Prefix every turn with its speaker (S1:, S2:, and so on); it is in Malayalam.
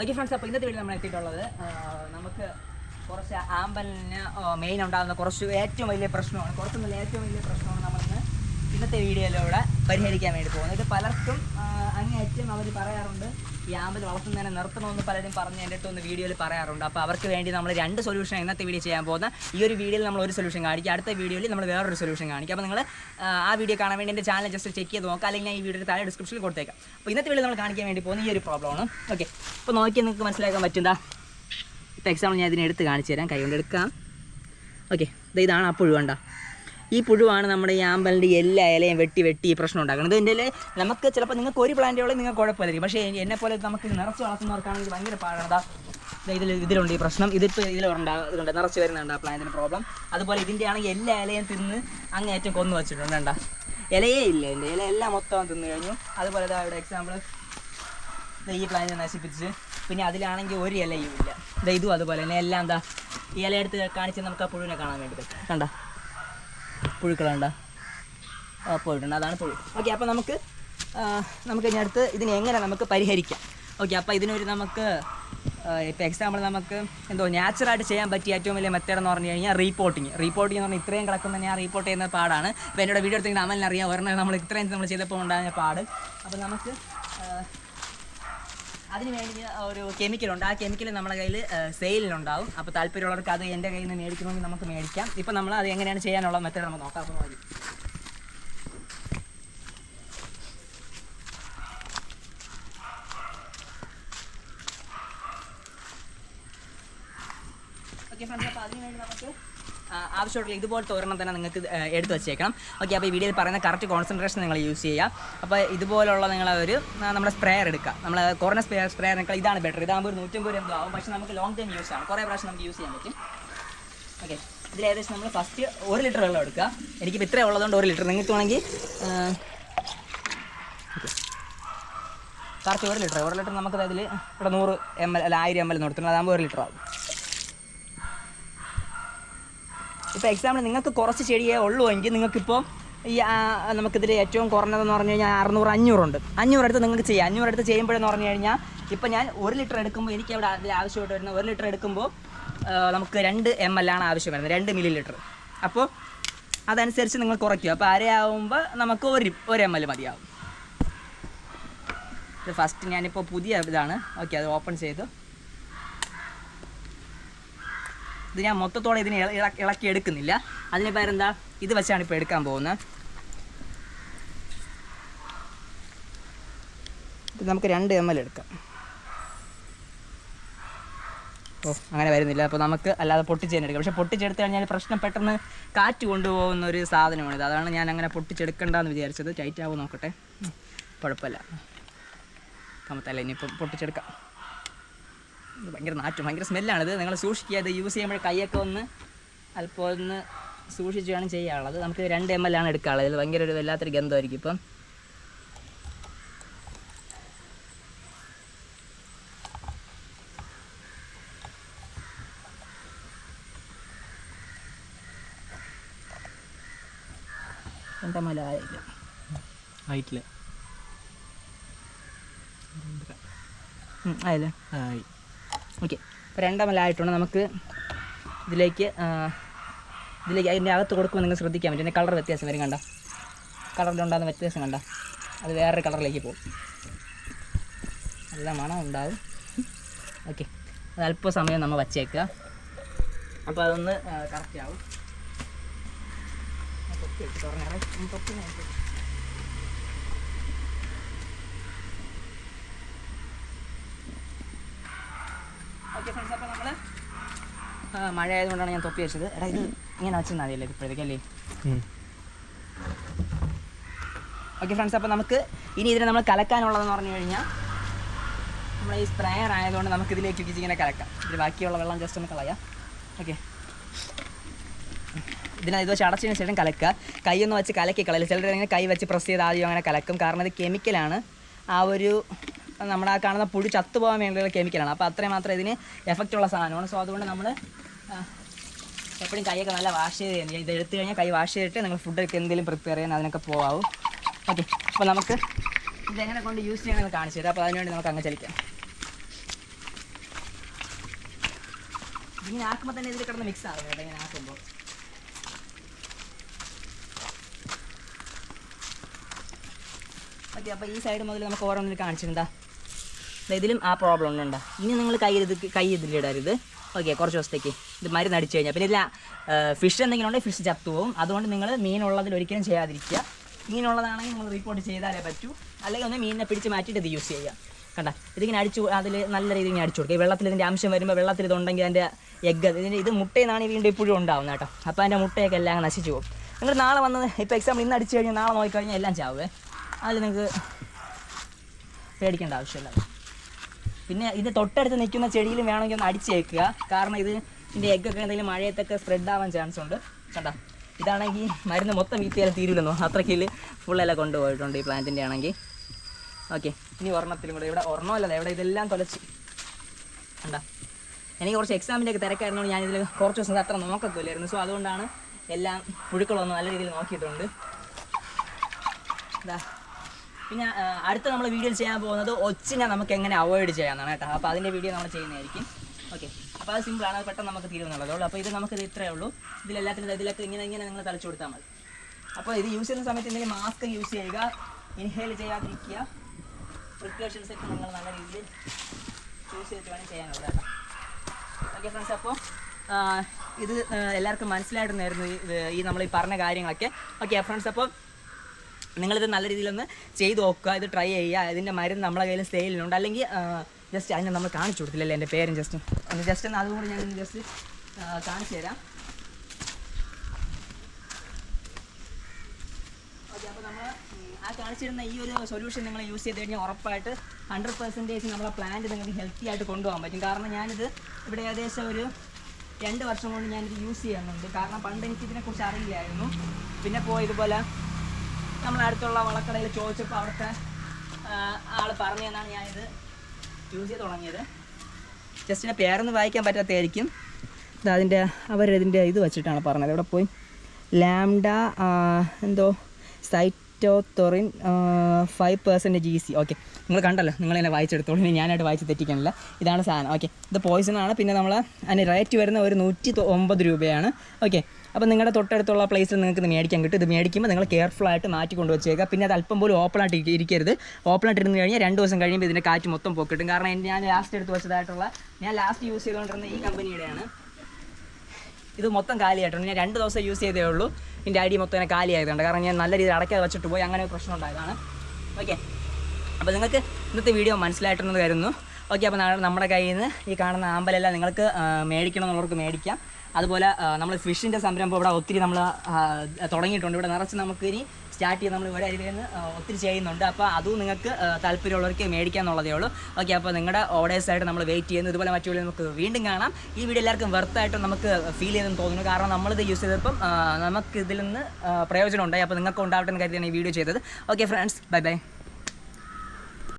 S1: ഓക്കെ ഫ്രണ്ട്സ് അപ്പോൾ ഇന്നത്തെ വീട്ടിൽ നമ്മൾ എത്തിയിട്ടുള്ളത് നമുക്ക് കുറച്ച് ആമ്പലിന് മെയിൻ ഉണ്ടാകുന്ന കുറച്ച് ഏറ്റവും വലിയ പ്രശ്നമാണ് കുറച്ചൊന്നുമില്ല ഏറ്റവും വലിയ പ്രശ്നമാണ് നമ്മളിന്ന് ഇന്നത്തെ വീഡിയോയിലൂടെ പരിഹരിക്കാൻ വേണ്ടി പോകുന്നത്. ഇത് പലർക്കും അങ്ങേയറ്റം അവർ പറയാറുണ്ട് ഈ ആമ്പൽ വളർത്തുന്നതിനെ നിർത്തണമെന്ന് പലരും പറഞ്ഞ് എന്റെ അടുത്ത് ഒന്ന് വീഡിയോയിൽ പറയാറുണ്ട്. അപ്പോൾ അവർക്ക് വേണ്ടി നമ്മൾ രണ്ട് സൊല്യൂഷൻ ഇന്നത്തെ വീഡിയോ ചെയ്യാൻ പോകുന്ന ഈ ഒരു വീഡിയോയിൽ നമ്മൾ ഒരു സൊല്യൂഷൻ കാണിക്കും. അടുത്ത വീഡിയോയിൽ നമ്മൾ വേറൊരു സൊല്യൂഷൻ കാണിക്കും. അപ്പോൾ നിങ്ങൾ ആ വീഡിയോ കാണാൻ വേണ്ടി എന്റെ ചാനൽ ജസ്റ്റ് ചെക്ക് ചെയ്ത് നോക്കാം അല്ലെങ്കിൽ ഞാൻ ഈ വീഡിയോ താഴെ ഡിസ്ക്രിപ്ഷനിൽ കൊടുത്തേക്കാം. അപ്പോൾ ഇന്നത്തെ വീഡിയോ നമ്മൾ കാണിക്കാൻ വേണ്ടി പോകുന്ന ഈ ഒരു പ്രോബ്ലമാണ് ഓക്കെ അപ്പോൾ നോക്കി നിങ്ങൾക്ക് മനസ്സിലാക്കാൻ പറ്റുന്നതാ. ഇപ്പോൾ എക്സാമ്പിൾ ഞാൻ ഇതിനെ എടുത്ത് കാണിച്ചു തരാം. കൈ കൊണ്ട് എടുക്കാം ഓക്കെ ഇതാണ് ആ പുഴു കണ്ട ഈ പുഴുവാണ് നമ്മുടെ ഈ ആമ്പലിന്റെ എല്ലാ ഇലയും വെട്ടി വെട്ടി ഈ പ്രശ്നം ഉണ്ടാക്കുന്നത്. ഇതിന്റെ നമുക്ക് ചിലപ്പോൾ നിങ്ങൾക്ക് ഒരു പ്ലാന്റുകളിൽ നിങ്ങൾക്ക് കുഴപ്പമില്ലായിരിക്കും. പക്ഷേ എന്നെ പോലെ നമുക്ക് നിറച്ച് വളർത്തുന്നവർക്കാണെങ്കിൽ ഭയങ്കര പാടാണ്. ഇതിൽ ഇതിലുണ്ട് ഈ പ്രശ്നം. ഇതിപ്പോൾ ഇതിലുണ്ടാകും ഇതുണ്ട്. നിറച്ച് വരുന്നുണ്ട് ആ പ്ലാന്റിന് പ്രോബ്ലം അതുപോലെ ഇതിന്റെ ആണെങ്കിൽ എല്ലാ ഇലയും തിന്ന് അങ്ങേറ്റം കൊന്നു വെച്ചിട്ടുണ്ട്. വേണ്ട ഇലയേ ഇല്ല എന്റെ ഇല എല്ലാം മൊത്തം തിന്നു കഴിഞ്ഞു. അതുപോലെ ഇവിടെ എക്സാമ്പിൾ ഈ പ്ലാന്റ് നശിപ്പിച്ച്. പിന്നെ അതിലാണെങ്കിൽ ഒരു ഇലയും ഇല്ല. ഇതും അതുപോലെ തന്നെ. എല്ലാം എന്താ ഈ ഇല എടുത്ത് കാണിച്ച് നമുക്ക് ആ പുഴുവിനെ കാണാൻ വേണ്ടി കണ്ട? പുഴുക്കളുണ്ട? പോയിട്ടുണ്ട് അതാണ് പുഴു. ഓക്കെ അപ്പോൾ നമുക്ക് നമുക്ക് ഇനി അടുത്ത് ഇതിനെ എങ്ങനെ നമുക്ക് പരിഹരിക്കാം? ഓക്കെ അപ്പോൾ ഇതിനൊരു നമുക്ക് ഇപ്പോൾ എക്സാമ്പിൾ നമുക്ക് എന്തോ നാച്ചുറായിട്ട് ചെയ്യാൻ പറ്റിയ ഏറ്റവും വലിയ മെത്തേഡ് എന്ന് പറഞ്ഞു കഴിഞ്ഞാൽ റീപ്പോർട്ടിങ് റീപ്പോർട്ടിംഗ് എന്ന് പറഞ്ഞാൽ ഇത്രയും കിടക്കുന്ന ഞാൻ റീപ്പോർട്ട് ചെയ്യുന്ന പാടാണ്. അപ്പോൾ എന്നോട് വീഡിയോ എടുത്തെങ്കിൽ അമലിനറിയാം. ഒരെണ്ണം നമ്മൾ ഇത്രയും നമ്മൾ ചെയ്തപ്പോൾ ഉണ്ടായ പാട്. അപ്പോൾ നമുക്ക് അതിന് വേണ്ടി ഒരു കെമിക്കൽ ഉണ്ട്. ആ കെമിക്കൽ നമ്മുടെ കയ്യിൽ സെയിലിനുണ്ടാവും അപ്പോൾ താല്പര്യമുള്ളവർക്ക് അത് എന്റെ കയ്യിൽ നിന്ന് മേടിക്കണമെങ്കിൽ നമുക്ക് മേടിക്കാം. ഇപ്പം നമ്മൾ അത് എങ്ങനെയാണ് ചെയ്യാനുള്ള മെത്തേഡ് നമുക്ക് നോക്കാം. അപ്പോൾ മതി ഓക്കെ ഫ്രണ്ട്സ് അപ്പോൾ അതിന് വേണ്ടി നമുക്ക് ആവശ്യമുള്ള ഇതുപോലത്തെ ഒരെണ്ണം തന്നെ നിങ്ങൾക്ക് എടുത്തു വെച്ചേക്കണം. ഓക്കെ അപ്പോൾ ഈ വീഡിയോയിൽ പറയുന്ന കറക്റ്റ് കോൺസെൻട്രേഷൻ നിങ്ങൾ യൂസ് ചെയ്യുക. അപ്പോൾ ഇതുപോലുള്ള നിങ്ങൾ ഒരു നമ്മുടെ സ്പ്രേയർ എടുക്കുക. നമ്മൾ കുറഞ്ഞ സ്പ്രെയർ സ്പ്രെയറിനേക്കാൾ ഇതാണ് ബെറ്റർ ഇതാകുമ്പോൾ ഒരു നൂറ്റമ്പത് രൂപ ആവും. പക്ഷേ നമുക്ക് ലോങ് ടൈം യൂസ് ആണ്. കുറേ പ്രാവശ്യം നമുക്ക് യൂസ് ചെയ്യാൻ പറ്റും. ഓക്കെ ഇതിൽ ഏകദേശം നമ്മൾ ഫസ്റ്റ് ഒരു ലിറ്റർ വെള്ളം എടുക്കുക. എനിക്കിപ്പോൾ ഇത്രയും ഉള്ളതുകൊണ്ട് ഒരു ലിറ്റർ നിങ്ങൾക്ക് വേണമെങ്കിൽ കറക്റ്റ് ഒരു ലിറ്റർ ഒരു ലിറ്റർ നമുക്ക് അതിൽ ഇവിടെ നൂറ് എം എൽ അല്ല ആയിരം എം എൽ നിർത്തുന്നത് അതാകുമ്പോൾ ഒരു ലിറ്റർ ആവും. ഇപ്പോൾ എക്സാമ്പിൾ നിങ്ങൾക്ക് കുറച്ച് ചെടിയേ ഉള്ളൂ എങ്കിൽ നിങ്ങൾക്കിപ്പോൾ ഈ നമുക്കിതിൽ ഏറ്റവും കുറഞ്ഞതെന്ന് പറഞ്ഞു കഴിഞ്ഞാൽ അറുന്നൂറ് അഞ്ഞൂറുണ്ട്. അഞ്ഞൂറ് അടുത്ത് നിങ്ങൾക്ക് ചെയ്യാം. അഞ്ഞൂറ് അടുത്ത് ചെയ്യുമ്പോഴെന്ന് പറഞ്ഞു കഴിഞ്ഞാൽ ഇപ്പോൾ ഞാൻ ഒരു ലിറ്റർ എടുക്കുമ്പോൾ എനിക്ക് അവിടെ അതിൽ ആവശ്യമായിട്ട് വരുന്ന ഒരു ലിറ്റർ എടുക്കുമ്പോൾ നമുക്ക് രണ്ട് എം എൽ ആണ് ആവശ്യം വരുന്നത്. രണ്ട് മില്ലി ലിറ്റർ അപ്പോൾ അതനുസരിച്ച് നിങ്ങൾ കുറയ്ക്കുക. അപ്പോൾ അരയാവുമ്പോൾ നമുക്ക് ഒരു ഒരു എം എൽ മതിയാവും. ഇത് ഫസ്റ്റ് ഞാനിപ്പോൾ പുതിയ ഇതാണ്. ഓക്കെ അത് ഓപ്പൺ ചെയ്തു. ഇത് ഞാൻ മൊത്തത്തോടെ ഇതിനെ ഇള- ഇള- ഇളക്കി എടുക്കുന്നില്ല. അതിന് പേരെന്താ? ഇത് വെച്ചാണ് ഇപ്പോൾ എടുക്കാൻ പോകുന്നത്. ഇത് നമുക്ക് രണ്ട് എം എൽ എടുക്കാം. ഓ അങ്ങനെ വരുന്നില്ല. അപ്പോൾ നമുക്ക് അല്ലാതെ പൊട്ടിച്ചെടുക്കാം പക്ഷേ പൊട്ടിച്ചെടുത്ത് കഴിഞ്ഞാൽ പ്രശ്നം പെട്ടെന്ന് കാറ്റ് കൊണ്ടുപോകുന്ന ഒരു സാധനമാണിത്. അതാണ് ഞാൻ അങ്ങനെ പൊട്ടിച്ചെടുക്കണ്ടെന്ന് വിചാരിച്ചത്. ടൈറ്റ് ആവും നോക്കട്ടെ. കുഴപ്പമില്ല കുഴപ്പമില്ല. അല്ല ഇനിയിപ്പം പൊട്ടിച്ചെടുക്കാം. ഭയങ്കര നാറ്റും ഭയങ്കര സ്മെല്ലാണിത് നിങ്ങൾ സൂക്ഷിക്കുക. ഇത് യൂസ് ചെയ്യുമ്പോൾ കൈയൊക്കെ ഒന്ന് അല്പം ഒന്ന് സൂക്ഷിച്ച് വേണം ചെയ്യാനുള്ളത്. നമുക്ക് രണ്ട് എം എൽ ആണ് എടുക്കാനുള്ളത്. ഇതിൽ ഭയങ്കര ഒരു വല്ലാത്തൊരു ഗന്ധമായിരിക്കും ഇപ്പം. രണ്ട് എം എൽ ആയില്ല.
S2: ആയിട്ടില്ല.
S1: ആയില്ലേ?
S2: ആയി.
S1: ഓക്കെ. അപ്പോൾ രണ്ടാമലായിട്ടുണ്ട് നമുക്ക് ഇതിലേക്ക് ഇതിലേക്ക് അതിന്റെ അകത്ത് കൊടുക്കുമ്പോൾ നിങ്ങൾ ശ്രദ്ധിക്കാൻ പറ്റും. കളർ വ്യത്യാസം വരും കണ്ട? കളറിലുണ്ടാകുന്ന വ്യത്യാസം കണ്ട? അത് വേറൊരു കളറിലേക്ക് പോകും. നല്ല മണം ഉണ്ടാവും. ഓക്കെ. അത് അല്പ സമയം നമ്മൾ വച്ചേക്കുക. അപ്പോൾ അതൊന്ന് കറക്റ്റ് ആവും. തുറന്നേറെ. തൊട്ട് ഞാൻ എടുത്ത്. ഓക്കെ ഫ്രണ്ട്സ് അപ്പോൾ നമ്മൾ മഴ ആയതുകൊണ്ടാണ് ഞാൻ തൊപ്പി വെച്ചത്. എടാ ഇത് ഇങ്ങനെ വെച്ചാൽ മതിയല്ലേ ഇപ്പോഴത്തേക്ക് അല്ലേ? ഓക്കെ ഫ്രണ്ട്സ് അപ്പോൾ നമുക്ക് ഇനി ഇതിനെ നമ്മൾ കലക്കാനുള്ളതെന്ന് പറഞ്ഞു കഴിഞ്ഞാൽ നമ്മൾ ഈ സ്പ്രേയർ ആയതുകൊണ്ട് നമുക്ക് ഇതിലേക്ക് ഇച്ചിരി ഇങ്ങനെ കലക്കാം. ഇതിൽ ബാക്കിയുള്ള വെള്ളം ജസ്റ്റ് ഒന്ന് കളയാം. ഓക്കെ ഇതിനെ ഇത് വെച്ച് അടച്ചതിന് ശേഷം കലക്കുക. കൈ ഒന്ന് വെച്ച് കലക്കി കളയില്ല ചിലർ ഇങ്ങനെ കൈ വെച്ച് പ്രസ് ചെയ്ത് ആദ്യം അങ്ങനെ കലക്കും. കാരണം ഇത് കെമിക്കലാണ് ആ ഒരു നമ്മുടെ ആ കാണുന്ന പുഴു ചത്തുപോകാൻ വേണ്ടിയുള്ള കെമിക്കലാണ് അപ്പോൾ അത്രയും മാത്രം ഇതിന് എഫക്റ്റ് ഉള്ള സാധനമാണ്. സോ അതുകൊണ്ട് നമ്മൾ എപ്പോഴും കൈയൊക്കെ നല്ല വാഷ് ചെയ്ത് ഇത് എടുത്തു കഴിഞ്ഞാൽ കൈ വാഷ് ചെയ്തിട്ട് നിങ്ങൾ ഫുഡൊക്കെ എന്തെങ്കിലും പ്രിപ്പയർ ചെയ്യാൻ അതിനൊക്കെ പോകാവും ഓക്കെ അപ്പോൾ നമുക്ക് ഇതെങ്ങനെ കൊണ്ട് യൂസ് ചെയ്യണമെന്ന് കാണിച്ചു തരാം. അപ്പോൾ അതിനുവേണ്ടി നമുക്ക് അങ്ങ് ചലിക്കാം. ഇങ്ങനെ ആക്കുമ്പോൾ തന്നെ ഇതിൽ കിടന്ന് മിക്സ് ആകും കേട്ടോ ഇങ്ങനെ ആക്കുമ്പോൾ ഓക്കെ അപ്പോൾ ഈ സൈഡ് മുതൽ നമുക്ക് ഓരോന്നിൽ കാണിച്ചിട്ടുണ്ടാ ഇതിലും ആ പ്രോബ്ലം ഉണ്ട്? ഇനി നിങ്ങൾ കൈ ഇത് കൈ ഇതിലിടരുത് ഓക്കെ കുറച്ച് ദിവസത്തേക്ക്. ഇത് മരുന്ന് അടിച്ചു കഴിഞ്ഞാൽ പിന്നെ ഇതിൽ ഫിഷ് എന്തെങ്കിലും ഉണ്ടെങ്കിൽ ഫിഷ് ചത്തു പോകും അതുകൊണ്ട് നിങ്ങൾ മീനുള്ളതിൽ ഒരിക്കലും ചെയ്യാതിരിക്കുക. മീനുള്ളതാണെങ്കിൽ നിങ്ങൾ റിപ്പോർട്ട് ചെയ്താലേ പറ്റൂ. അല്ലെങ്കിൽ ഒന്ന് മീനിനെ പിടിച്ച് മാറ്റിയിട്ട് ഇത് യൂസ് ചെയ്യുക. കണ്ട ഇതിങ്ങനെ അടിച്ചു അതിൽ നല്ല രീതിയിൽ ഇങ്ങനെ അടിച്ചു കൊടുക്കുക. വെള്ളത്തിൽ ഇതിന്റെ അംശം വരുമ്പോൾ വെള്ളത്തിൽ ഇതുണ്ടെങ്കിൽ അതിന്റെ എഗ്ഗ് ഇതിന്റെ ഇത് ഈ വീണ്ടും ഇപ്പോഴും ഉണ്ടാവുന്നത് കേട്ടോ. അപ്പോൾ അതിന്റെ മുട്ടയൊക്കെ എല്ലാം നശിച്ചു പോകും. നിങ്ങൾ നാളെ വന്നത് ഇപ്പോൾ എക്സാമ്പിൾ ഇന്ന് അടിച്ചു കഴിഞ്ഞാൽ നാളെ നോക്കിക്കഴിഞ്ഞാൽ എല്ലാം ചാവുമേ അതിൽ നിങ്ങൾക്ക് പേടിക്കേണ്ട ആവശ്യമില്ല. പിന്നെ ഇത് തൊട്ടടുത്ത് നിൽക്കുന്ന ചെടിയിലും വേണമെങ്കിൽ ഒന്ന് അടിച്ചേക്കുക കാരണം ഇത് ഇതിന്റെ എഗ്ഗൊക്കെ എന്തെങ്കിലും മഴയത്തൊക്കെ സ്പ്രെഡ് ആവാൻ ചാൻസ് ഉണ്ട്. കണ്ടാ? ഇതാണെങ്കിൽ മരുന്ന് മൊത്തം വീത്തിയാലും തീരുമെന്നോ? അത്രയ്ക്കിൽ ഫുള്ളെല്ലാം കൊണ്ടുപോയിട്ടുണ്ട് ഈ പ്ലാന്റിന്റെ ആണെങ്കിൽ. ഓക്കെ ഇനി ഒരെണ്ണത്തിലും കൂടെ ഇവിടെ ഒരെണ്ണമല്ല ഇവിടെ ഇതെല്ലാം തുലച്ച്. കണ്ടാ? എനിക്ക് കുറച്ച് എക്സാമിന്റെ ഒക്കെ തിരക്കായിരുന്നു ഞാനിതിൽ കുറച്ച് ദിവസം അത്ര നോക്കത്തില്ലായിരുന്നു. സോ അതുകൊണ്ടാണ് എല്ലാം പുഴുക്കളൊന്നും നല്ല രീതിയിൽ നോക്കിയിട്ടുണ്ട്. ഇതാ പിന്നെ അടുത്ത നമ്മൾ വീഡിയോ ചെയ്യാൻ പോകുന്നത് ഒച്ചിനെ നമുക്ക് എങ്ങനെ അവോയ്ഡ് ചെയ്യാമെന്നാണ് കേട്ടോ. അപ്പോൾ അതിന്റെ വീഡിയോ നമ്മൾ ചെയ്യുന്നതായിരിക്കും. ഓക്കെ. അപ്പോൾ അത് സിമ്പിളാണ് അത് പെട്ടെന്ന് നമുക്ക് തീരുമെന്നുള്ളതേ അപ്പോൾ ഇത് നമുക്ക് ഇത്രയേ ഉള്ളൂ. ഇതിലെല്ലാത്തിനും ഇതിലൊക്കെ ഇങ്ങനെ ഇങ്ങനെ നിങ്ങൾ തളിച്ചു കൊടുത്താൽ മതി. അപ്പോൾ ഇത് യൂസ് ചെയ്യുന്ന സമയത്ത് എന്തെങ്കിലും മാസ്ക് യൂസ് ചെയ്യുക ഇൻഹേൽ ചെയ്യാതിരിക്കുക. പ്രിക്കോഷൻസ് ഒക്കെ നിങ്ങൾ നല്ല രീതിയിൽ യൂസ് ചെയ്തിട്ട് വേണം ചെയ്യാനുള്ളത് കേട്ടോ. ഓക്കെ ഫ്രണ്ട്സ് അപ്പോൾ ഇത് എല്ലാവർക്കും മനസ്സിലായിട്ടുണ്ടായിരുന്നു ഈ നമ്മൾ ഈ പറഞ്ഞ കാര്യങ്ങളൊക്കെ. ഓക്കെ ഫ്രണ്ട്സ് അപ്പോൾ നിങ്ങളിത് നല്ല രീതിയിലൊന്ന് ചെയ്ത് നോക്കുക ഇത് ട്രൈ ചെയ്യുക. ഇതിന്റെ മരുന്ന് നമ്മളെ കയ്യിൽ സെയിലുണ്ട് അല്ലെങ്കിൽ ജസ്റ്റ് അതിനെ നമ്മൾ കാണിച്ചു കൊടുത്തില്ലല്ലേ എന്റെ പേരും ജസ്റ്റ് ഒന്ന് ജസ്റ്റ് ഒന്ന് അതുകൂടി ഞാൻ ജസ്റ്റ് കാണിച്ചു തരാം. ഓക്കെ അപ്പോൾ നമ്മൾ ആ കാണിച്ചിരുന്ന ഈ ഒരു സൊല്യൂഷൻ നിങ്ങൾ യൂസ് ചെയ്ത് കഴിഞ്ഞാൽ ഉറപ്പായിട്ട് ഹൺഡ്രഡ് പെർസെന്റേജ് നമ്മളെ പ്ലാന്റ് നിങ്ങൾക്ക് ഹെൽത്തി ആയിട്ട് കൊണ്ടുപോകാൻ പറ്റും. കാരണം ഞാനിത് ഇവിടെ ഏകദേശം ഒരു രണ്ട് വർഷം കൊണ്ട് ഞാനിത് യൂസ് ചെയ്യുന്നുണ്ട്. കാരണം പണ്ട് എനിക്ക് ഇതിനെക്കുറിച്ച് അറിയില്ലായിരുന്നു. പിന്നെ പോയി നമ്മളെ അടുത്തുള്ള വളക്കടയിൽ ചോദിച്ചപ്പോൾ അവിടുത്തെ ആൾ പറഞ്ഞു തന്നാണ് ഞാനിത് യൂസ് ചെയ്ത് തുടങ്ങിയത്. ജസ്റ്റിന്റെ പേരൊന്നും വായിക്കാൻ പറ്റാത്തതായിരിക്കും. ഇത് അതിന്റെ അവരതിന്റെ ഇത് വെച്ചിട്ടാണ് പറഞ്ഞത്. ഇവിടെ പോയി? ലാംഡ എന്തോ cyhalothrin five percentage G C okay നിങ്ങൾ കണ്ടല്ലോ നിങ്ങൾ എന്നെ വായിച്ചെടുത്തോളൂ. ഇനി ഞാനായിട്ട് വായിച്ച് തെറ്റിക്കണില്ല. ഇതാണ് സാധനം. ഓക്കെ ഇത് പോയിസൺ ആണ്. പിന്നെ നമ്മൾ അതിന് റേറ്റ് വരുന്ന ഒരു നൂറ്റി ഒമ്പത് രൂപയാണ്. ഓക്കെ അപ്പോൾ നിങ്ങളുടെ തൊട്ടടുത്തുള്ള പ്ലേസിൽ നിങ്ങൾക്ക് ഇത് മേടിക്കാൻ കിട്ടും. ഇത് മേടിക്കുമ്പോൾ നിങ്ങൾ കെയർഫുൾ ആയിട്ട് മാറ്റി കൊണ്ട് വെച്ചേക്കുക പിന്നെ അത് അല്പം പോലും ഓപ്പൺ ആയിട്ട് ഇരിക്കരുത്. ഓപ്പൺ ആയിട്ട് ഇരുന്ന് കഴിഞ്ഞാൽ രണ്ട് ദിവസം കഴിയുമ്പോൾ ഇതിന്റെ കാറ്റ് മൊത്തം പൊക്കിട്ടും കാരണം ഞാൻ ലാസ്റ്റ് എടുത്ത് വെച്ചതായിട്ടുള്ള ഞാൻ ലാസ്റ്റ് യൂസ് ചെയ്തുകൊണ്ടിരുന്ന ഈ കമ്പനിയുടെയാണ് ഇത് മൊത്തം കാലിയായിട്ടുണ്ട്. ഞാൻ രണ്ട് ദിവസം യൂസ് ചെയ്തേ ഉള്ളൂ. ഇതിന്റെ അടി മൊത്തം ഇങ്ങനെ കാലിയായതുകൊണ്ട്. കാരണം ഞാൻ നല്ല രീതിയിൽ അടയ്ക്കാതെ വെച്ചിട്ട് പോയി. അങ്ങനെ ഒരു പ്രശ്നം ഉണ്ടായതാണ്. ഓക്കെ അപ്പോൾ നിങ്ങൾക്ക് ഇന്നത്തെ വീഡിയോ മനസ്സിലായിട്ടുണ്ടെന്ന് കരുതുന്നു. ഓക്കെ അപ്പോൾ നമ്മുടെ കയ്യിൽ നിന്ന് ഈ കാണുന്ന ആമ്പലെല്ലാം നിങ്ങൾക്ക് മേടിക്കണം എന്നുള്ളവർക്ക് മേടിക്കാം. അതുപോലെ നമ്മൾ ഫിഷിന്റെ സംരംഭം ഇവിടെ ഒത്തിരി നമ്മൾ തുടങ്ങിയിട്ടുണ്ട്. ഇവിടെ നിറച്ച് നമുക്ക് ഇനി സ്റ്റാർട്ട് ചെയ്ത് നമ്മൾ ഇവിടെ നിന്ന് ഒത്തിരി ചെയ്യുന്നുണ്ട്. അപ്പോൾ അതും നിങ്ങൾക്ക് താല്പര്യമുള്ളവർക്ക് മേടിക്കാൻ എന്നുള്ളതേ ഉള്ളൂ ഓക്കെ അപ്പോൾ നിങ്ങളുടെ ഓർഡേഴ്സായിട്ട് നമ്മൾ വെയിറ്റ് ചെയ്യുന്നു. ഇതുപോലെ മറ്റു നമുക്ക് വീണ്ടും കാണാം. ഈ വീഡിയോ എല്ലാവർക്കും വെർത്തായിട്ട് നമുക്ക് ഫീൽ ചെയ്തെന്ന് തോന്നുന്നു. കാരണം നമ്മളിത് യൂസ് ചെയ്തപ്പം നമുക്കിതിൽ നിന്ന് പ്രയോജനം ഉണ്ടായി അപ്പോൾ നിങ്ങൾക്ക് ഉണ്ടാവട്ടെ എന്ന് കരുതിയാണ് ഈ വീഡിയോ ചെയ്തത്. Okay friends bye bye